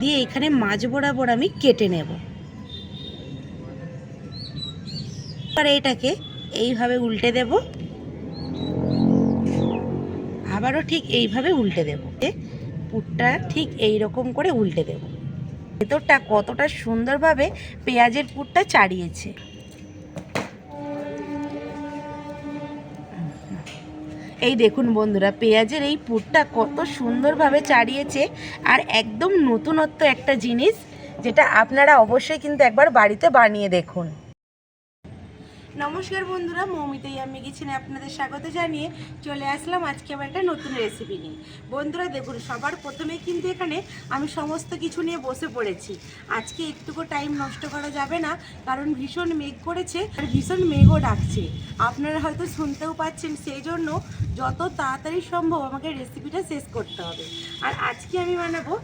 দিয়ে এখানে মাঝ বরাবর আমি কেটে নেব। আর এটাকে এইভাবে উল্টে দেব। আবারও ঠিক এইভাবে উল্টে দেব। পুরটা ঠিক এই রকম করে উল্টে দেব। ভেতরটা কতটা সুন্দরভাবে পেঁয়াজের পুরটা চাড়িয়েছে। এই দেখুন বন্ধুরা, পেঁয়াজের এই পুরটা কত সুন্দরভাবে চাড়িয়েছে। আর একদম নতুনত্ব একটা জিনিস, যেটা আপনারা অবশ্যই কিন্তু একবার বাড়িতে বানিয়ে দেখুন। নমস্কার বন্ধুরা, মৌমিতাই আমি কিচেনে আপনাদের স্বাগত জানিয়ে চলে আসলাম আজকে আবার একটা নতুন রেসিপি নিয়ে। বন্ধুরা, দেখুন, সবার প্রথমে কিন্তু এখানে আমি সমস্ত কিছু নিয়ে বসে পড়েছি। আজকে একটুকু টাইম নষ্ট করা যাবে না, কারণ ভীষণ মেঘ করেছে আর ভীষণ মেঘও ডাকছে। আপনারা হয়তো শুনতেও পাচ্ছেন সেই জন্য যত তাড়াতাড়ি সম্ভব আমাকে রেসিপিটা শেষ করতে হবে। আর আজকে আমি বানাবো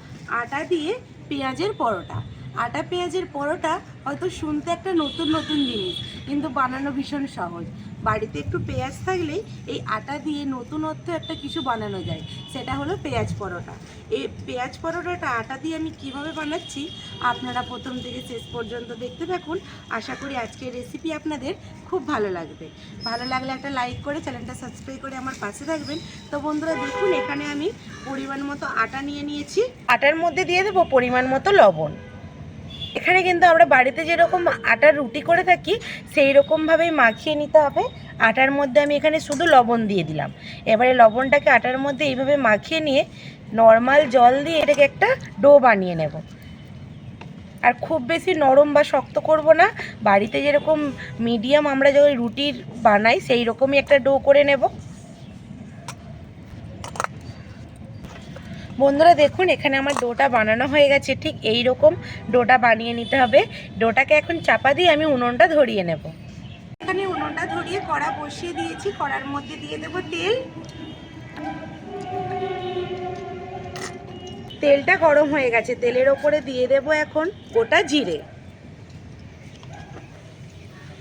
আটা দিয়ে পেঁয়াজের পরোটা। আটা পেঁয়াজের পরোটা হয়তো শুনতে একটা নতুন নতুন জিনিস, কিন্তু বানানো ভীষণ সহজ। বাড়িতে একটু পেঁয়াজ থাকলেই এই আটা দিয়ে নতুনত্ব একটা কিছু বানানো যায়, সেটা হলো পেঁয়াজ পরোটা। এই পেঁয়াজ পরোটাটা আটা দিয়ে আমি কীভাবে বানাচ্ছি, আপনারা প্রথম থেকে শেষ পর্যন্ত দেখতে থাকুন। আশা করি আজকের রেসিপি আপনাদের খুব ভালো লাগবে। ভালো লাগলে একটা লাইক করে চ্যানেলটা সাবস্ক্রাইব করে আমার পাশে থাকবেন। তো বন্ধুরা, দেখুন, এখানে আমি পরিমাণ মতো আটা নিয়ে নিয়েছি। আটার মধ্যে দিয়ে দেবো পরিমাণ মতো লবণ। এখানে কিন্তু আমরা বাড়িতে যেরকম আটার রুটি করে থাকি সেই রকমভাবেই মাখিয়ে নিতে হবে। আটার মধ্যে আমি এখানে শুধু লবণ দিয়ে দিলাম। এবারে লবণটাকে আটার মধ্যে এইভাবে মাখিয়ে নিয়ে নর্মাল জল দিয়ে এটাকে একটা ডো বানিয়ে নেব। আর খুব বেশি নরম বা শক্ত করব না। বাড়িতে যেরকম মিডিয়াম আমরা যখন রুটির বানাই সেই রকমই একটা ডো করে নেব। বন্ধুরা দেখুন, এখানে আমার ডোটা বানানো হয়ে গেছে। ঠিক এই রকম ডোটা বানিয়ে নিতে হবে। ডোটাকে এখন চাপা দিয়ে আমি উনুনটা ধরিয়ে নেব। এখানে উনুনটা ধরিয়ে কড়া বসিয়ে দিয়েছি। কড়ার মধ্যে দিয়ে দেব তেল। তেলটা গরম হয়ে গেছে। তেলের ওপরে দিয়ে দেব এখন গোটা জিরে।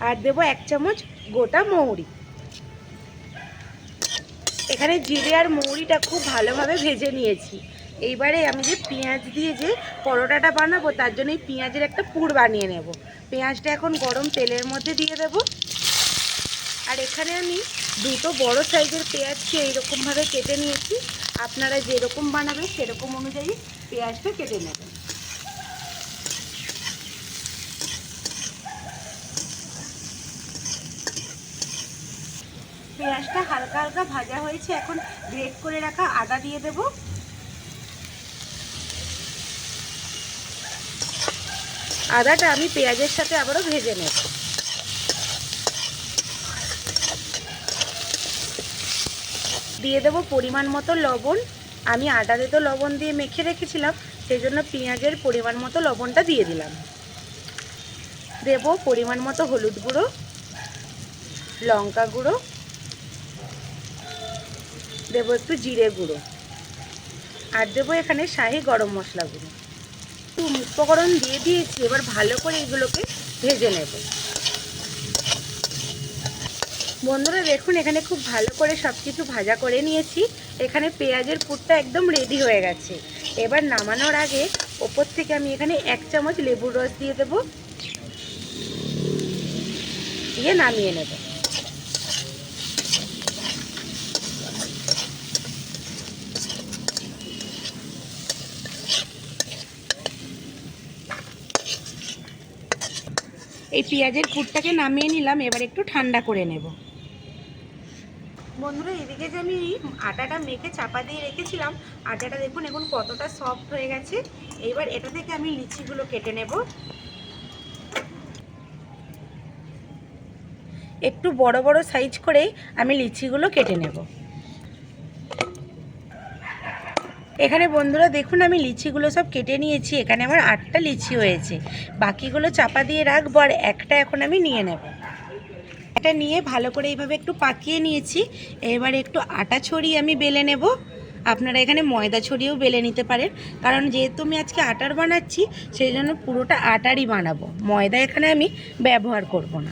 আর দেব এক চামচ গোটা মৌরি। এখানে জিরে আর মৌরিটা খুব ভালোভাবে ভেজে নিয়েছি। এইবারে আমি যে পেঁয়াজ দিয়ে যে পরোটাটা বানাবো, তার জন্য এই পেঁয়াজের একটা পুর বানিয়ে নেব। পেঁয়াজটা এখন গরম তেলের মধ্যে দিয়ে দেব। আর এখানে আমি দুটো বড় সাইজের পেঁয়াজকে এইরকমভাবে কেটে নিয়েছি। আপনারা যেরকম বানাবেন সেরকম অনুযায়ী পেঁয়াজটা কেটে নেবেন। পেঁয়াজটা হালকা হালকা ভাজা হয়েছে, এখন গ্রেট করে রাখা আদা দিয়ে দেব। আদাটা আমি পেঁয়াজের সাথে আবারও ভেজে নেব। দিয়ে দেব পরিমাণ মতো লবণ। আমি আটাতে তো লবণ দিয়ে মেখে রেখেছিলাম, সেই জন্য পেঁয়াজের পরিমাণ মতো লবণটা দিয়ে দিলাম। দেব পরিমাণ মতো হলুদ গুঁড়ো, লঙ্কা গুঁড়ো দেবো একটু জিরে গুঁড়ো। আর দেবো এখানে শাহি গরম মশলা গুঁড়ো। একটু উপকরণ দিয়ে দিয়েছি, এবার ভালো করে এগুলোকে ভেজে নেব। বন্ধুরা, দেখুন, এখানে খুব ভালো করে সব কিছু ভাজা করে নিয়েছি। এখানে পেঁয়াজের পুরটা একদম রেডি হয়ে গেছে। এবার নামানোর আগে ওপর থেকে আমি এখানে এক চামচ লেবুর রস দিয়ে দেব। দিয়ে নামিয়ে নেব। এই পেঁয়াজের পুরটাকে নামিয়ে নিলাম, এবার একটু ঠান্ডা করে নেব। বন্ধুরা, এদিকে যে আমি আটাটা মেখে চাপা দিয়ে রেখেছিলাম, আটাটা দেখুন এখন কতটা সফট হয়ে গেছে। এবার এটা থেকে আমি লিচিগুলো কেটে নেব। একটু বড় বড় সাইজ করেই আমি লিচিগুলো কেটে নেব। এখানে বন্ধুরা দেখুন, আমি লিচিগুলো সব কেটে নিয়েছি। এখানে আমার আটটা লিচি হয়েছে। বাকিগুলো চাপা দিয়ে রাখব আর একটা এখন আমি নিয়ে নেব। এটা নিয়ে ভালো করে এইভাবে একটু পাকিয়ে নিয়েছি। এবারে একটু আটা ছড়িয়ে আমি বেলে নেব। আপনারা এখানে ময়দা ছড়িয়েও বেলে নিতে পারেন। কারণ যেহেতু আমি আজকে আটার বানাচ্ছি, সেই জন্য পুরোটা আটারই বানাবো। ময়দা এখানে আমি ব্যবহার করব না।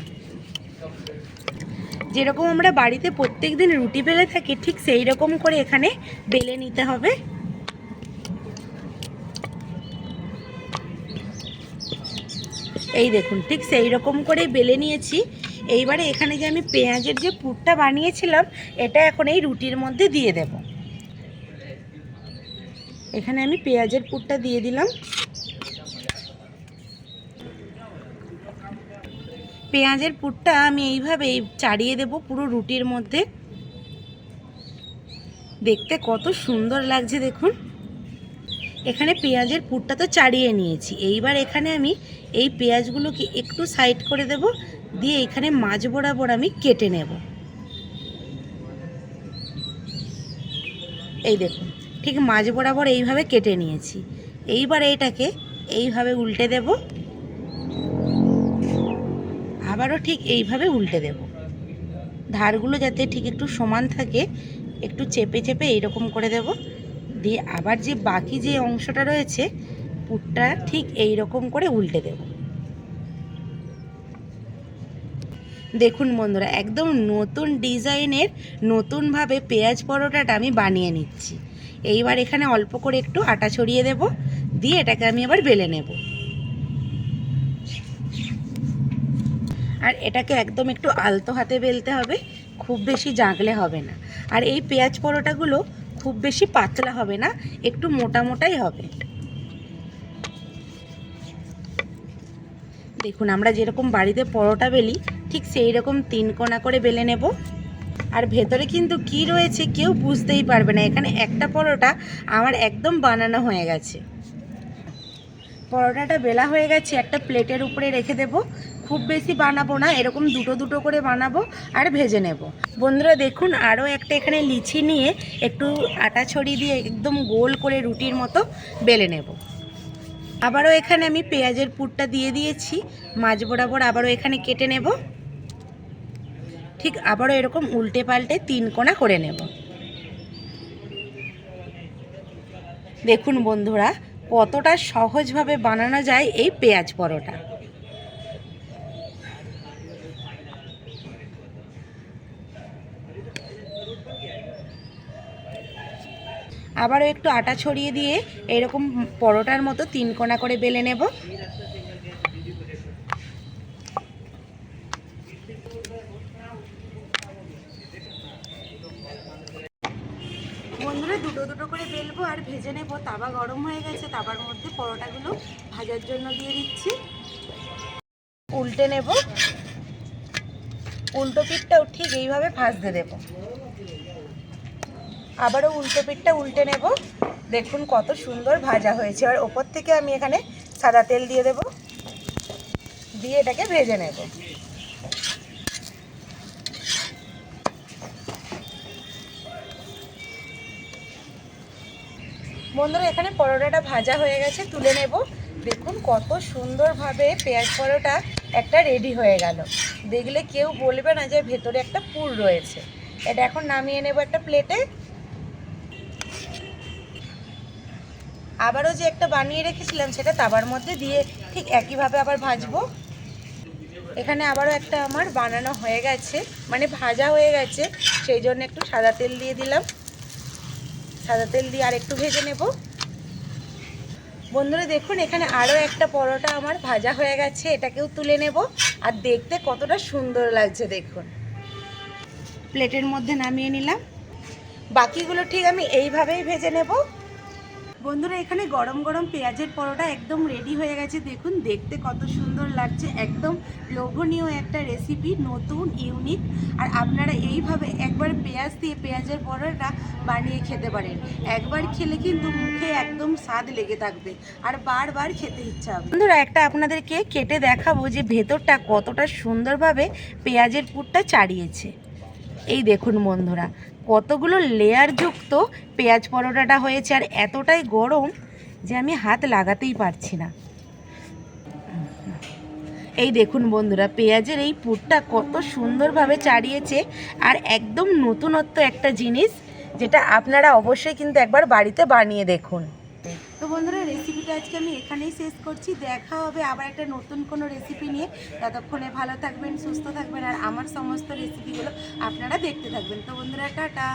যেরকম আমরা বাড়িতে প্রত্যেক দিন রুটি বেলে থাকি, ঠিক সেই রকম করে এখানে বেলে নিতে হবে। এই দেখুন, ঠিক সেই রকম করে বেলে নিয়েছি। এইবারে এখানে যে আমি পেঁয়াজের যে পুরটা বানিয়েছিলাম, এটা এখন এই রুটির মধ্যে দিয়ে দেব। এখানে আমি পেঁয়াজের পুরটা দিয়ে দিলাম। পেঁয়াজের পুরটা আমি এইভাবে চাড়িয়ে দেব পুরো রুটির মধ্যে। দেখতে কত সুন্দর লাগছে, দেখুন। এখানে পেঁয়াজের পুরটা তো চাড়িয়ে নিয়েছি। এইবার এখানে আমি এই পেঁয়াজগুলোকে একটু সাইড করে দেব, দিয়ে এখানে মাছ বরাবর আমি কেটে নেব। এই দেখুন, ঠিক মাছ বরাবর এইভাবে কেটে নিয়েছি। এইবার এইটাকে এইভাবে উল্টে দেব। আবারও ঠিক এইভাবে উল্টে দেব। ধারগুলো যাতে ঠিক একটু সমান থাকে, একটু চেপে চেপে এইরকম করে দেব। দিয়ে আবার যে বাকি যে অংশটা রয়েছে পুরটা ঠিক এই রকম করে উল্টে দেব। দেখুন বন্ধুরা, একদম নতুন ডিজাইনের নতুনভাবে পেঁয়াজ পরোটাটা আমি বানিয়ে নিচ্ছি। এইবার এখানে অল্প করে একটু আটা ছড়িয়ে দেব, দিয়ে এটাকে আমি আবার বেলে নেব। আর এটাকে একদম একটু আলতো হাতে বেলতে হবে, খুব বেশি জাঁকলে হবে না। আর এই পেঁয়াজ পরোটাগুলো খুব বেশি পাতলা হবে না, একটু মোটা মোটাই হবে। দেখুন, আমরা যেরকম বাড়িতে পরোটা বেলি, ঠিক সেই রকম তিন কোনা করে বেলে নেব। আর ভেতরে কিন্তু কি রয়েছে কেউ বুঝতেই পারবে না, এখানে একটা পরোটা আমার একদম বানানো হয়ে গেছে। পরোটাটা বেলা হয়ে গেছে, একটা প্লেটের উপরে রেখে দেব। খুব বেশি বানাবো না, এরকম দুটো দুটো করে বানাবো আর ভেজে নেব। বন্ধুরা দেখুন, আরও একটা এখানে লিচি নিয়ে একটু আটা ছড়িয়ে দিয়ে একদম গোল করে রুটির মতো বেলে নেব। আবারও এখানে আমি পেঁয়াজের পুরটা দিয়ে দিয়েছি, মাছ বরাবর আবারও এখানে কেটে নেব। ঠিক আবারও এরকম উল্টে পাল্টে তিন কোণা করে নেব। দেখুন বন্ধুরা, কতটা সহজভাবে বানানো যায় এই পেঁয়াজ পরোটা। আবারও একটু আটা ছড়িয়ে দিয়ে এরকম পরোটার মতো তিন কোণা করে বেলে নেব। বন্ধুরা, দুটো দুটো করে বেলবো আর ভেজে নেব। তাওয়া গরম হয়ে গেছে তাবার মধ্যে পরোটাগুলো ভাজার জন্য দিয়ে দিচ্ছি। উল্টে নেব। উল্টো পিঠটাও ঠিক এইভাবে ভাজতে দেব। আবারও উল্টো পিঠটা উল্টে নেব। দেখুন কত সুন্দর ভাজা হয়েছে। আর ওপর থেকে আমি এখানে সাদা তেল দিয়ে দেব। দিয়ে এটাকে ভেজে নেব। বন্ধুরা, এখানে পরোটাটা ভাজা হয়ে গেছে, তুলে নেব। দেখুন কত সুন্দরভাবে পেঁয়াজ পরোটা একটা রেডি হয়ে গেল। দেখলে কেউ বলবে না যে ভেতরে একটা পুর রয়েছে। এটা এখন নামিয়ে নেব একটা প্লেটে আবারও যে একটা বানিয়ে রেখেছিলাম সেটা তাবার মধ্যে দিয়ে ঠিক একইভাবে আবার ভাজবো। এখানে আবারও একটা আমার বানানো হয়ে গেছে মানে ভাজা হয়ে গেছে, সেই জন্য একটু সাদা তেল দিয়ে দিলাম। সাদা তেল দিয়ে আর একটু ভেজে নেব। বন্ধুরা দেখুন, এখানে আরও একটা পরোটা আমার ভাজা হয়ে গেছে, এটাকেও তুলে নেব। আর দেখতে কতটা সুন্দর লাগছে দেখুন। প্লেটের মধ্যে নামিয়ে নিলাম। বাকিগুলো ঠিক আমি এইভাবেই ভেজে নেব। বন্ধুরা, এখানে গরম গরম পেঁয়াজের পরোটা একদম রেডি হয়ে গেছে। দেখুন, দেখতে কত সুন্দর লাগছে। একদম লোভনীয় একটা রেসিপি নতুন ইউনিক আর আপনারা এইভাবে একবার পেঁয়াজ দিয়ে পেঁয়াজের পরোটা বানিয়ে খেতে পারেন। একবার খেলে কিন্তু মুখে একদম স্বাদ লেগে থাকবে। আর বারবার খেতে ইচ্ছা হবে। বন্ধুরা, একটা আপনাদেরকে কেটে দেখাবো যে ভেতরটা কতটা সুন্দরভাবে পেঁয়াজের পুরটা চাড়িয়েছে। এই দেখুন বন্ধুরা কতগুলো লেয়ার যুক্ত পেঁয়াজ পরোটাটা হয়েছে আর এতটাই গরম যে আমি হাত লাগাতেই পারছি না। এই দেখুন বন্ধুরা, পেঁয়াজের এই পুরটা কত সুন্দরভাবে চাড়িয়েছে আর একদম নতুনত্ব একটা জিনিস যেটা আপনারা অবশ্যই কিন্তু একবার বাড়িতে বানিয়ে দেখুন। তো বন্ধুরা রেসিপিটা আজকে আমি এখানেই শেষ করছি। দেখা হবে আবার একটা নতুন কোনো রেসিপি নিয়ে। ততক্ষণে ভালো থাকবেন, সুস্থ থাকবেন, আর আমার সমস্ত রেসিপিগুলো আপনারা দেখতে থাকবেন। তো বন্ধুরা, টাটা।